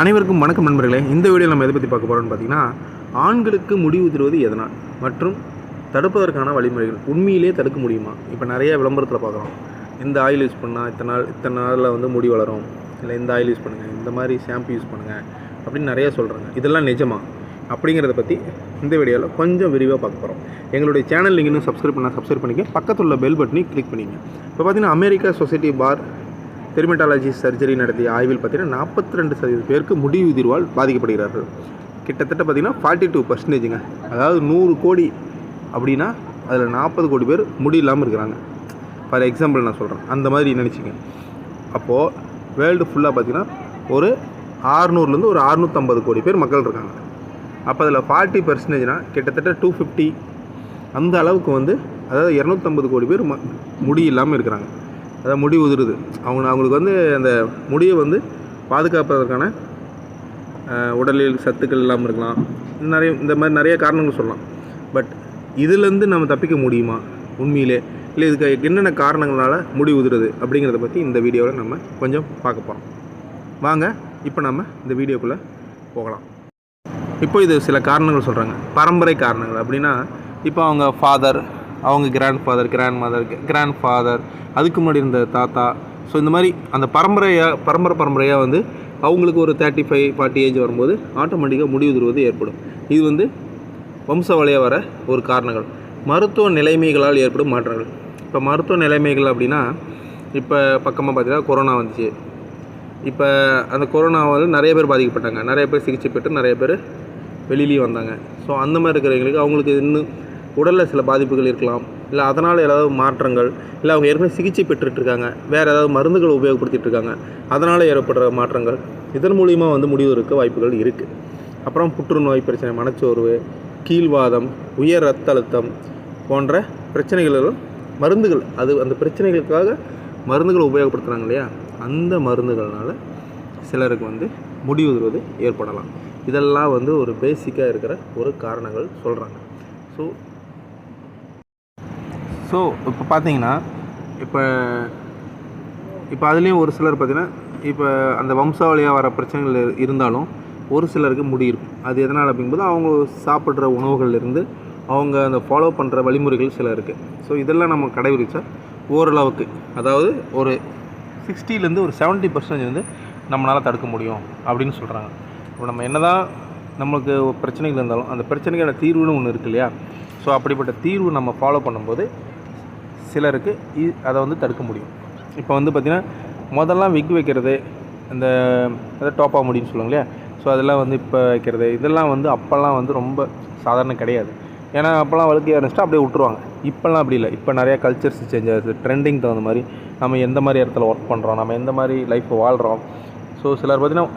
அனைவருக்கும் வணக்கம் நண்பர்களே. இந்த வீடியோவில் நம்ம எதை பற்றி பார்க்க போகிறோம்னு பார்த்தீங்கன்னா ஆண்களுக்கு முடி உதிர்வது எதனால்? மற்றும் தடுப்பதற்கான வழிமுறைகள். உண்மையிலே தடுக்க முடியுமா? இப்போ நிறைய விளம்பரத்தில் பார்க்குறோம். இந்த ஆயில் யூஸ் பண்ணால் இத்தனை நாள் இத்தனை நாளில் வந்து முடி வளரும். இல்லை இந்த ஆயில் யூஸ் பண்ணுங்கள் இந்த மாதிரி ஷாம்பு யூஸ் பண்ணுங்கள் அப்படின்னு நிறைய சொல்கிறாங்க இதெல்லாம் நிஜமா? அப்படிங்கிறத பற்றி இந்த வீடியோவில் கொஞ்சம் விரிவாக பார்க்க போகிறோம் எங்களுடைய சேனல் நீங்கள் இன்னும் சப்ஸ்கிரைப் பண்ணால் சப்ஸ்கிரைப் பண்ணிக்க பக்கத்தில் உள்ள பெல் பட்டனையும் கிளிக் பண்ணிங்க. இப்போ பார்த்தீங்கன்னா America society for dermatology surgery நடத்திய ஆய்வில் பார்த்தீங்கன்னா நாற்பத்தி ரெண்டு சதவீத பேருக்கு முடி உதிர்வால் பாதிக்கப்படுகிறார்கள். கிட்டத்தட்ட பார்த்தீங்கன்னா ஃபார்ட்டி டூ பர்சன்டேஜுங்க அதாவது நூறு கோடி அப்படின்னா அதில் நாற்பது கோடி பேர் முடி இல்லாமல் இருக்கிறாங்க. ஃபார் எக்ஸாம்பிள் நான் சொல்கிறேன் அந்த மாதிரி நினச்சிங்க அப்போது வேர்ல்டு ஃபுல்லாக பார்த்தீங்கன்னா ஒரு ஆறுநூறுலேருந்து ஒரு அறுநூற்றம்பது கோடி பேர் மக்கள் இருக்காங்க. அப்போ அதில் ஃபார்ட்டி பர்சன்டேஜ்னால் கிட்டத்தட்ட டூ ஃபிஃப்டி அந்த அளவுக்கு வந்து அதாவது இரநூத்தம்பது கோடி பேர் ம முடி இல்லாமல் இருக்கிறாங்க. அதாவது முடி உதிருது. அவங்க அவங்களுக்கு வந்து அந்த முடியை வந்து பாதுகாப்பதற்கான உடலில் சத்துக்கள் இல்லாமல் இருக்கலாம். நிறைய இந்த மாதிரி நிறைய காரணங்கள் சொல்லலாம். பட் இதுலேருந்து நம்ம தப்பிக்க முடியுமா? உண்மையிலே. இல்லை இதுக்கு என்னென்ன காரணங்களால் முடி உதிருது அப்படிங்கிறத பற்றி இந்த வீடியோவில் நம்ம கொஞ்சம் பார்க்க போகிறோம் வாங்க இப்போ நம்ம இந்த வீடியோக்குள்ளே போகலாம். இப்போ இது சில காரணங்கள் சொல்கிறாங்க பரம்பரை காரணங்கள் அப்படின்னா இப்போ அவங்க ஃபாதர் அவங்க grandfather grandmother grandfather அதுக்கு முன்னாடி இருந்த தாத்தா. ஸோ இந்த மாதிரி அந்த பரம்பரையாக பரம்பரை பரம்பரையாக வந்து அவங்களுக்கு ஒரு தேர்ட்டி ஃபைவ் ஃபார்ட்டி ஏஜ் வரும்போது ஆட்டோமேட்டிக்காக முடி ஏற்படும். இது வந்து வம்சாவளியாக வர ஒரு காரணங்கள். மருத்துவ நிலைமைகளால் ஏற்படும் மாற்றங்கள். இப்போ மருத்துவ நிலைமைகள் அப்படின்னா இப்போ பக்கமாக பார்த்தீங்கன்னா கொரோனா வந்துச்சு. இப்போ அந்த கொரோனாவால் நிறைய பேர் பாதிக்கப்பட்டாங்க. நிறைய பேர் சிகிச்சை பெற்று நிறைய பேர் வெளியிலேயும் வந்தாங்க. ஸோ அந்த மாதிரி இருக்கிறவங்களுக்கு அவங்களுக்கு இன்னும் உடலில் சில பாதிப்புகள் இருக்கலாம். இல்லை அதனால் ஏதாவது மாற்றங்கள் இல்லை அவங்க ஏற்கனவே சிகிச்சை பெற்றுட்ருக்காங்க. வேறு ஏதாவது மருந்துகள் உபயோகப்படுத்திகிட்ருக்காங்க அதனால் ஏற்படுற மாற்றங்கள். இதன் மூலிமா வந்து முடிவதற்கு வாய்ப்புகள் இருக்குது அப்புறம் புற்றுநோய் பிரச்சனை மனச்சோர்வு கீழ்வாதம் உயர் ரத்த அழுத்தம் போன்ற பிரச்சனைகளும் மருந்துகள் அது அந்த பிரச்சனைகளுக்காக மருந்துகளை உபயோகப்படுத்துகிறாங்க இல்லையா? அந்த மருந்துகள்னால சிலருக்கு வந்து முடிவுறுவது ஏற்படலாம். இதெல்லாம் வந்து ஒரு பேசிக்காக இருக்கிற ஒரு காரணங்கள் சொல்கிறாங்க ஸோ ஸோ இப்போ பார்த்தீங்கன்னா இப்போ இப்போ அதுலேயும் ஒரு சிலர் பார்த்தீங்கன்னா இப்போ அந்த வம்சாவளியாக வர பிரச்சனைகள் இருந்தாலும் ஒரு சிலருக்கு முடி இருக்கும். அது எதனால் அப்படிங்கும்போது அவங்க சாப்பிட்ற உணவுகள்லேருந்து அவங்க அந்த ஃபாலோ பண்ணுற வழிமுறைகள் சில இருக்குது ஸோ இதெல்லாம் நம்ம கடைபிடிச்சா ஓரளவுக்கு அதாவது ஒரு சிக்ஸ்டிலேருந்து ஒரு 70% பர்சன்டேஜ் வந்து நம்மளால் தடுக்க முடியும் அப்படின்னு சொல்கிறாங்க இப்போ நம்ம என்ன தான் நம்மளுக்கு பிரச்சனைகள் இருந்தாலும் அந்த பிரச்சனைக்கான தீர்வுன்னு ஒன்று இருக்கு இல்லையா? ஸோ அப்படிப்பட்ட தீர்வு நம்ம ஃபாலோ பண்ணும்போது சிலருக்கு இ- அதை வந்து தடுக்க முடியும். இப்போ வந்து பார்த்திங்கன்னா முதல்லாம் விக் வைக்கிறது இந்த அதாவது டோப்பா முடின்னு சொல்லுவாங்க இல்லையா? ஸோ அதெல்லாம் வந்து இப்போ வைக்கிறது இதெல்லாம் வந்து அப்போல்லாம் வந்து ரொம்ப சாதாரண கிடையாது. ஏன்னா அப்போல்லாம் வழுக்கையாக இருந்துச்சுட்டு அப்படியே விட்ருவாங்க இப்போல்லாம் அப்படி இல்லை. இப்போ நிறையா கல்ச்சர்ஸ் சேஞ்ச் ஆகுது ட்ரெண்டிங் தகுந்த மாதிரி நம்ம எந்த மாதிரி இடத்துல ஒர்க் பண்ணுறோம் நம்ம எந்த மாதிரி லைஃப் வாழ்கிறோம் ஸோ சிலர் பார்த்திங்கன்னா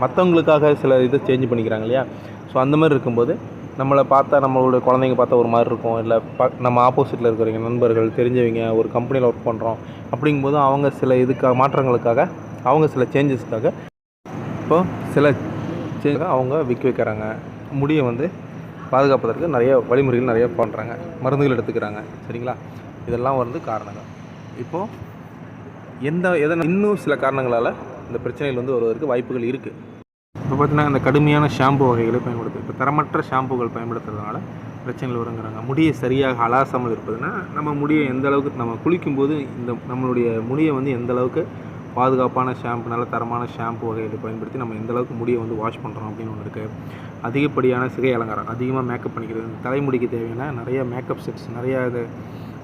மற்றவங்களுக்காக சில இதை சேஞ்ச் பண்ணிக்கிறாங்க இல்லையா? ஸோ அந்த மாதிரி இருக்கும்போது நம்மளை பார்த்தா நம்மளோட குழந்தைங்க பார்த்தா ஒரு மாதிரி இருக்கும். இல்லை ப நம்ம ஆப்போசிட்டில் இருக்கிறவங்க நண்பர்கள் தெரிஞ்சவங்க ஒரு கம்பெனியில் ஒர்க் பண்ணுறோம் அப்படிங்கும்போது அவங்க சில இதுக்காக மாற்றங்களுக்காக அவங்க சில சேஞ்சஸ்க்காக இப்போ சில சேஞ்ச் அவங்க விற்க வைக்கிறாங்க. முடியை வந்து பாதுகாப்பதற்கு நிறைய வழிமுறைகள் நிறைய பண்ணுறாங்க மருந்துகள் எடுத்துக்கிறாங்க. சரிங்களா? இதெல்லாம் வந்து காரணங்கள். இப்போது எந்த எதனால் இன்னும் சில காரணங்களால் இந்த பிரச்சனைகள் வந்து வருவதற்கு வாய்ப்புகள் இருக்குது இப்போ பார்த்தீங்கன்னா இந்த கடுமையான ஷாம்பு வகைகளை பயன்படுத்து இப்போ தரமற்ற ஷாம்புகள் பயன்படுத்துறதுனால பிரச்சனைகள் வருங்கிறாங்க. முடியை சரியாக அலாசாமல் இருப்பதுன்னா நம்ம முடியை எந்த அளவுக்கு நம்ம குளிக்கும்போது இந்த நம்மளுடைய முடியை வந்து எந்த அளவுக்கு பாதுகாப்பான ஷாம்பு நல்ல தரமான ஷாம்பு வகைகளை பயன்படுத்தி நம்ம எந்த அளவுக்கு முடியை வந்து வாஷ் பண்ணுறோம் அப்படின்னு ஒன்று இருக்குது அதிகப்படியான சிகை அலங்காரம் அதிகமாக மேக்கப் பண்ணிக்கிறது தலைமுடிக்கு தேவையான நிறைய மேக்கப் செட்ஸ் நிறையா இது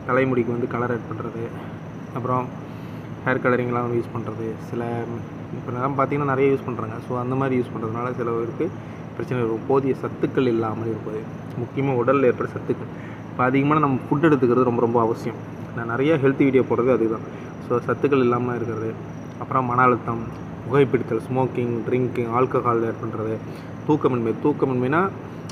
தலைமுடிக்கு வந்து கலர் ஆட் பண்ணுறது அப்புறம் ஹேர் கலரிங்லாம் யூஸ் பண்ணுறது சில இப்போ நிலம் பார்த்தீங்கன்னா நிறைய யூஸ் பண்ணுறாங்க ஸோ அந்த மாதிரி யூஸ் பண்ணுறதுனால சில பேருக்கு பிரச்சனை வரும். போதிய சத்துக்கள் இல்லாமல் இருப்பது. முக்கியமாக உடலில் ஏற்பட சத்துக்கள். இப்போ அதிகமாக நம்ம ஃபுட் எடுத்துக்கிறது ரொம்ப ரொம்ப அவசியம். நான் நிறைய ஹெல்த் வீடியோ போடுறது அதுதான். ஸோ சத்துக்கள் இல்லாமல் இருக்கிறது. அப்புறம் மன அழுத்தம் புகைப்பிடித்தல் ஸ்மோக்கிங் ட்ரிங்கிங் ஆல்கஹால் ஏற்படுறது பண்ணுறது தூக்கமின்மை. தூக்கமின்மைனா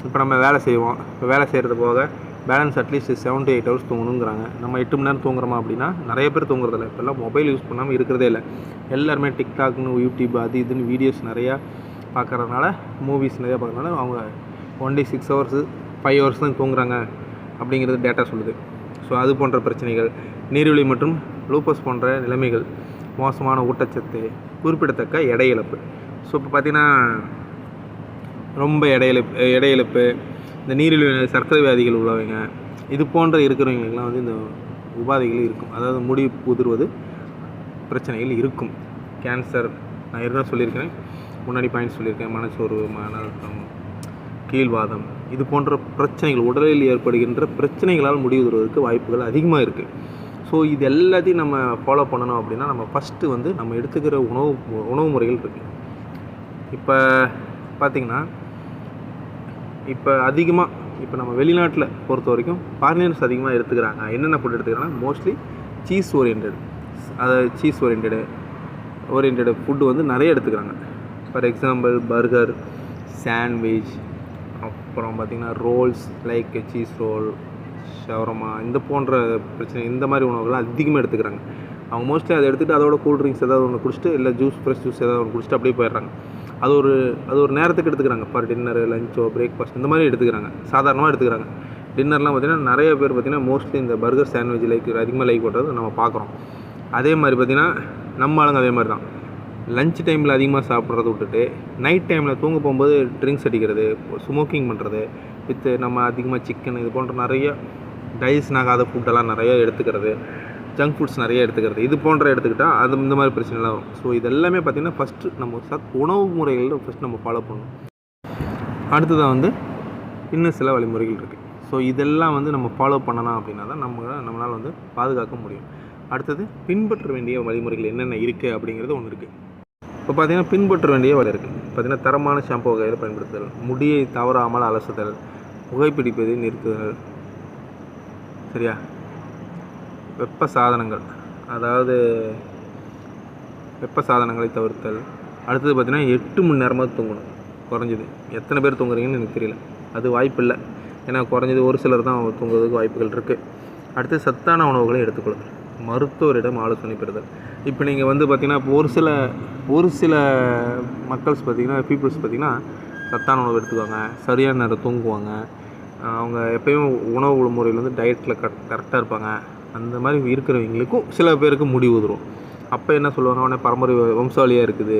இப்போ நம்ம வேலை செய்வோம். இப்போ வேலை செய்கிறது போக balance at least seven to eight hours தூங்கணுங்கிறாங்க. நம்ம எட்டு மணி நேரம் தூங்குறோமா அப்படின்னா நிறைய பேர் தூங்குறதில்ல. இப்போல்லாம் மொபைல் யூஸ் பண்ணாமல் இருக்கிறதே இல்லை. எல்லாருமே டிக்டாக்னு யூடியூப் அது இதுன்னு வீடியோஸ் நிறையா பார்க்கறதுனால மூவிஸ் நிறையா பார்க்கறதுனால அவங்க one day six hours five hours தான் தூங்குறாங்க அப்படிங்கிறது டேட்டா சொல்லுது. ஸோ அது போன்ற பிரச்சனைகள் நீர்வழி மற்றும் லூப்பஸ் போன்ற நிலைமைகள் மோசமான ஊட்டச்சத்து குறிப்பிடத்தக்க எடை இழப்பு. ஸோ இப்போ பார்த்திங்கன்னா ரொம்ப எடையிழப்பு எடையிழப்பு இந்த நீரிழிவு சர்க்கரை வியாதிகள் உள்ளவங்க இது போன்ற இருக்கிறவங்களுக்குலாம் வந்து இந்த உபாதைகள் இருக்கும். அதாவது முடி உதிர்வது பிரச்சனைகள் இருக்கும். கேன்சர் நான் ஏற்கனவே சொல்லியிருக்கிறேன். முன்னாடி பாயிண்ட் சொல்லியிருக்கேன். மனச்சோர்வு மன அழுத்தம் கீழ்வாதம் இது போன்ற பிரச்சனைகள் உடலில் ஏற்படுகின்ற பிரச்சனைகளால் முடிவுறுவதற்கு வாய்ப்புகள் அதிகமாக இருக்குது ஸோ இது எல்லாத்தையும் நம்ம ஃபாலோ பண்ணணும் அப்படின்னா நம்ம ஃபஸ்ட்டு வந்து நம்ம எடுத்துக்கிற உணவு உணவு முறைகள் இருக்குது இப்போ பார்த்திங்கன்னா இப்போ அதிகமாக இப்போ நம்ம வெளிநாட்டில் பொறுத்த வரைக்கும் ஃபாரினர்ஸ் அதிகமாக எடுத்துக்கிறாங்க. என்னென்ன ஃபுட் எடுத்துக்கிறாங்கன்னா மோஸ்ட்லி சீஸ் ஓரியன்ட் அதாவது சீஸ் ஓரியன்டு ஓரியன்ட் ஃபுட்டு வந்து நிறைய எடுத்துக்கிறாங்க. ஃபார் எக்ஸாம்பிள் பர்கர் சாண்ட்விச் அப்புறம் பார்த்திங்கன்னா rolls like cheese roll shawarma இந்த போன்ற பிரச்சனை இந்த மாதிரி உணவுகள்லாம் அதிகமாக எடுத்துக்கிறாங்க. அவங்க மோஸ்ட்லி அதை எடுத்துகிட்டு அதோட கூல் ட்ரிங்க்ஸ் ஏதாவது ஒன்று குடிச்சிட்டு இல்லை ஜூஸ் ஃப்ரெஷ் ஜூஸ் ஏதாவது ஒன்று குடிச்சிட்டு அப்படியே போயிடுறாங்க. அது ஒரு அது ஒரு நேரத்துக்கு எடுத்துக்கிறாங்க. ஃபார் டின்னரு லஞ்சோ பிரேக்ஃபாஸ்ட் இந்த மாதிரி எடுத்துக்கிறாங்க. சாதாரணமாக எடுத்துக்கிறாங்க. டின்னர்லாம் பார்த்திங்கன்னா நிறைய பேர் பார்த்திங்கன்னா மோஸ்ட்லி இந்த பர்கர் சாண்ட்விச் லைக் அதிகமாக லைக் பண்ணுறது நம்ம பார்க்குறோம். அதே மாதிரி பார்த்திங்கன்னா நம்ம ஆளுங்க அதே மாதிரி தான். லஞ்ச் டைமில் அதிகமாக சாப்பிட்றத விட்டுட்டு நைட் டைமில் தூங்க போகும்போது ட்ரிங்க்ஸ் அடிக்கிறது ஸ்மோக்கிங் பண்ணுறது வித்து நம்ம அதிகமாக சிக்கன் இது போன்ற நிறைய டைஜஷன் ஆகாத ஃபுட்டெல்லாம் நிறைய எடுத்துக்கிறது. ஜங்க் ஃபுட்ஸ் நிறைய எடுத்துக்கிறது. இது போன்ற எடுத்துக்கிட்டால் அது இந்த மாதிரி பிரச்சனைலாம் வரும். ஸோ இது எல்லாமே பார்த்திங்கன்னா ஃபஸ்ட்டு நம்ம சத் உணவு முறைகளில் ஃபஸ்ட் நம்ம ஃபாலோ பண்ணணும். அடுத்ததாக வந்து இன்னும் சில வழிமுறைகள் இருக்குது ஸோ இதெல்லாம் வந்து நம்ம ஃபாலோ பண்ணலாம் அப்படின்னா தான் நம்ம நம்மளால் வந்து பாதுகாக்க முடியும். அடுத்தது பின்பற்ற வேண்டிய வழிமுறைகள் என்னென்ன இருக்குது அப்படிங்கிறது ஒன்று இருக்குது இப்போ பார்த்தீங்கன்னா பின்பற்ற வேண்டிய வழி இருக்குது பார்த்தீங்கன்னா தரமான ஷாம்பு வகைகளை பயன்படுத்துதல் முடியை தவறாமல் அலசுதல் புகைப்பிடிப்பதை நிறுத்துதல். சரியா? வெப்ப சாதனங்கள். அதாவது வெப்ப சாதனங்களை தவிர்த்தல். அடுத்தது பார்த்திங்கன்னா எட்டு மணி நேரமாக தூங்கணும். குறைஞ்சது. எத்தனை பேர் தூங்குறீங்கன்னு எனக்கு தெரியல. அது வாய்ப்பு இல்லை. ஏன்னா குறைஞ்சது ஒரு சிலர் தான் தூங்குறதுக்கு வாய்ப்புகள் இருக்குது அடுத்து சத்தான உணவுகளை எடுத்துக்கொள்ளுதல். மருத்துவரிடம் ஆலோசனை பெறுதல். இப்போ நீங்கள் வந்து பார்த்திங்கன்னா இப்போ ஒரு சில ஒரு சில மக்கள்ஸ் பார்த்திங்கன்னா பீப்புள்ஸ் பார்த்திங்கன்னா சத்தான உணவு எடுத்துக்குவாங்க. சரியான நேரம் தூங்குவாங்க. அவங்க எப்பயும் உணவு முறையில் வந்து டயட்டில் கரெக்டாக இருப்பாங்க. அந்த மாதிரி இருக்கிறவங்களுக்கும் சில பேருக்கு முடி உதிரும். அப்போ என்ன சொல்லுவாங்க? அவனே பரம்பரை வம்சாவளியாக இருக்குது.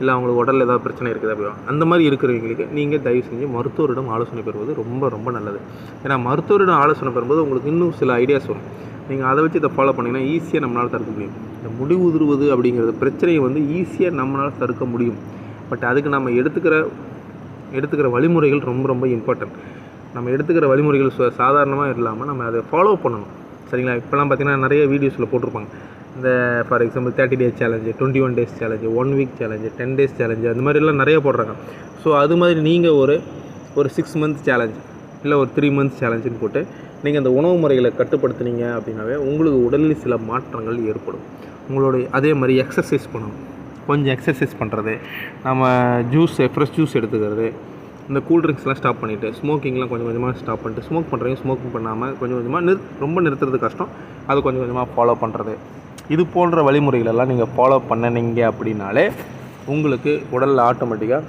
இல்லை அவங்களுக்கு உடலில் ஏதாவது பிரச்சனை இருக்குது அப்படி அந்த மாதிரி இருக்கிறவங்களுக்கு நீங்கள் தயவு செஞ்சு மருத்துவரிடம் ஆலோசனை பெறுவது ரொம்ப ரொம்ப நல்லது. ஏன்னா மருத்துவரிடம் ஆலோசனை பெறும்போது உங்களுக்கு இன்னும் சில ஐடியாஸ் வரும். நீங்கள் அதை வச்சு இதை ஃபாலோ பண்ணிங்கன்னா ஈஸியாக நம்மளால் தடுக்க முடியும். இந்த முடி உதிர்வது அப்படிங்கிறது பிரச்சனையை வந்து ஈஸியாக நம்மளால் தடுக்க முடியும். பட் அதுக்கு நம்ம எடுத்துக்கிற எடுத்துக்கிற வழிமுறைகள் ரொம்ப ரொம்ப இம்பார்ட்டன்ட் நம்ம எடுத்துக்கிற வழிமுறைகள் சாதாரணமாக இல்லாமல் நம்ம அதை ஃபாலோ பண்ணணும். சரிங்களா? இப்போலாம் பார்த்தீங்கன்னா நிறைய வீடியோஸில் போட்டிருப்பாங்க. இந்த for example thirty days challenge twenty one days challenge one week challenge ten days challenge அந்த மாதிரிலாம் நிறைய போடுறாங்க. ஸோ அது மாதிரி நீங்கள் ஒரு ஒரு சிக்ஸ் மந்த் சேலஞ்சு இல்லை ஒரு த்ரீ மந்த்ஸ் சேலஞ்சுன்னு போட்டு நீங்கள் அந்த உணவு முறைகளை கட்டுப்படுத்துனீங்க அப்படின்னாவே உங்களுக்கு உடலில் சில மாற்றங்கள் ஏற்படும். உங்களுடைய அதே மாதிரி எக்ஸசைஸ் பண்ணணும். கொஞ்சம் எக்ஸசைஸ் பண்ணுறது நம்ம ஜூஸ் ஃப்ரெஷ் ஜூஸ் எடுத்துக்கிறது. இந்த கூல் ட்ரிங்க்ஸ்லாம் ஸ்டாப் பண்ணிவிட்டு ஸ்மோக்கிங்லாம் கொஞ்சம் கொஞ்சமாக ஸ்டாப் பண்ணிட்டு ஸ்மோக் பண்ணுறவங்க ஸ்மோக்கிங் பண்ணாமல் கொஞ்சம் கொஞ்சமாக நிறு ரொம்ப நிறுத்துறது கஷ்டம். அது கொஞ்சம் கொஞ்சமாக ஃபாலோ பண்ணுறது இது போன்ற வழிமுறைகளெல்லாம் நீங்கள் ஃபாலோ பண்ணினீங்க அப்படின்னாலே உங்களுக்கு உடலில் ஆட்டோமேட்டிக்காக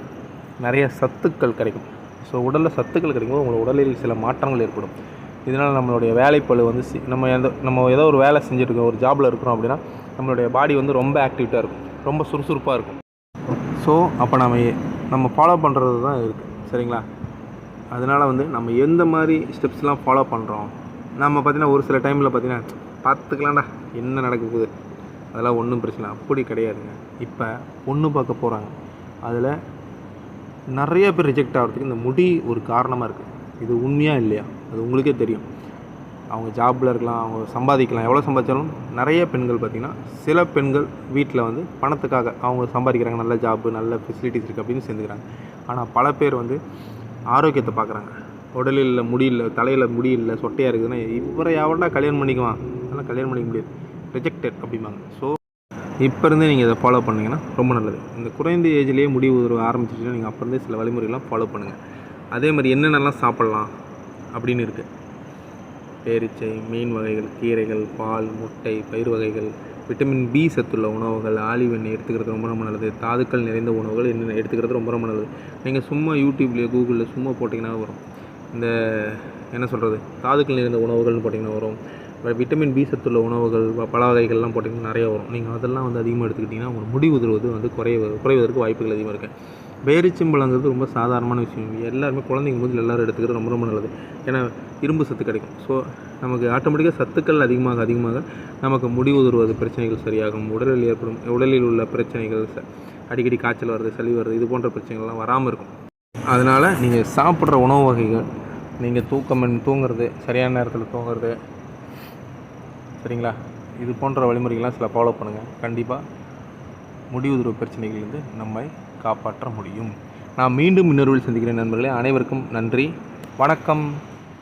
நிறைய சத்துக்கள் கிடைக்கும். ஸோ உடலில் சத்துக்கள் கிடைக்கும்போது உங்களோட உடலில் சில மாற்றங்கள் ஏற்படும். இதனால் நம்மளுடைய வேலைப்பளு வந்து சி நம்ம எந்த நம்ம ஏதோ ஒரு வேலை செஞ்சுருக்கோம் ஒரு ஜாபில் இருக்கிறோம் அப்படின்னா நம்மளுடைய பாடி வந்து ரொம்ப ஆக்டிவிட்டாக இருக்கும். ரொம்ப சுறுசுறுப்பாக இருக்கும். ஸோ அப்போ நம்ம நம்ம ஃபாலோ பண்ணுறது தான் இருக்குது சரிங்களா? அதனால் வந்து நம்ம எந்த மாதிரி ஸ்டெப்ஸ்லாம் ஃபாலோ பண்ணுறோம் நம்ம பார்த்தீங்கன்னா ஒரு சில டைமில் பார்த்தீங்கன்னா பார்த்துக்கலாம்டா என்ன நடக்க போகுது? அதெல்லாம் ஒன்றும் பிரச்சனை இல்லை. அப்படி கிடையாதுங்க. இப்போ பொண்ணு பார்க்க போகிறாங்க அதில் நிறைய பேர் ரிஜெக்ட் ஆகிறதுக்கு இந்த முடி ஒரு காரணமாக இருக்குது இது உண்மையாக இல்லையா? அது உங்களுக்கே தெரியும். அவங்க ஜாப்பில் இருக்கலாம் அவங்க சம்பாதிக்கலாம். எவ்வளோ சம்பாதிச்சாலும் நிறைய பெண்கள் பார்த்திங்கன்னா சில பெண்கள் வீட்டில் வந்து பணத்துக்காக அவங்க சம்பாதிக்கிறாங்க. நல்ல ஜாப்பு நல்ல ஃபெசிலிட்டிஸ் இருக்குது அப்படின்னு சேர்ந்துக்கிறாங்க. ஆனால் பல பேர் வந்து ஆரோக்கியத்தை பார்க்குறாங்க. உடலில் முடியல தலையில் முடியல சொட்டையாக இருக்குதுன்னா இவரை எவன்டா கல்யாணம் பண்ணிக்குவான்? அதெல்லாம் கல்யாணம் பண்ணிக்க முடியாது. ரிஜெக்டட் அப்படிம்பாங்க. ஸோ இப்போ இருந்தே நீங்கள் இதை ஃபாலோ பண்ணீங்கன்னா ரொம்ப நல்லது. இந்த குறைந்த ஏஜ்லேயே முடி உதவ ஆரம்பிச்சிச்சுன்னா நீங்கள் அப்போ இருந்தே சில வழிமுறைகள்லாம் ஃபாலோ பண்ணுங்கள் அதே மாதிரி என்னென்னலாம் சாப்பிட்லாம் அப்படின்னு இருக்குது பேரிச்சை மீன் வகைகள் கீரைகள் பால் முட்டை பயிர் வகைகள் விட்டமின் பி சத்துள்ள உணவுகள் ஆலிவ் எண்ணெய் எடுத்துக்கிறது ரொம்ப ரொம்ப நல்லது. தாதுக்கள் நிறைந்த உணவுகள் என்னென்ன எடுத்துக்கிறது ரொம்ப ரொம்ப நல்லது. நீங்கள் சும்மா யூடியூப்லேயோ கூகுளில் சும்மா போட்டிங்கன்னா வரும். இந்த என்ன சொல்கிறது தாதுக்கள் நிறைந்த உணவுகள்னு போட்டிங்கன்னா வரும். விட்டமின் பி சத்துள்ள உணவுகள் பல வகைகள்லாம் போட்டிங்கன்னா நிறைய வரும். நீங்கள் அதெல்லாம் வந்து அதிகமாக எடுத்துக்கிட்டிங்கன்னா உங்கள் முடி உதிர்வது வந்து குறைய குறைவதற்கு வாய்ப்புகள் அதிகமாக இருக்குது பேரிச்சம்பழங்கிறது ரொம்ப சாதாரணமான விஷயம். எல்லாருமே குழந்தைங்க முதல் எல்லாரும் எடுத்துக்கிறது ரொம்ப ரொம்ப நல்லது. ஏன்னா இரும்பு சத்து கிடைக்கும். ஸோ நமக்கு ஆட்டோமேட்டிக்காக சத்துக்கள் அதிகமாக அதிகமாக நமக்கு முடி உதறுவது பிரச்சனைகள் சரியாகும். உடலில் ஏற்படும் உடலில் உள்ள பிரச்சனைகள் ச- அடிக்கடி காய்ச்சல் வருது சளி வருது இது போன்ற பிரச்சனைகள்லாம் வராமல் இருக்கும். அதனால் நீங்கள் சாப்பிட்ற உணவு வகைகள் நீங்கள் தூக்கம் தூங்குறது சரியான நேரத்தில் தூங்குறது சரிங்களா? இது போன்ற வழிமுறைகள்லாம் சில ஃபாலோ பண்ணுங்கள் கண்டிப்பாக முடி உதிர்வு பிரச்சனைகளிலிருந்து நம்மை காப்பாற்ற முடியும். நான் மீண்டும் இன்னொருவில் சந்திக்கிறேன் நண்பர்களே. அனைவருக்கும் நன்றி. வணக்கம்.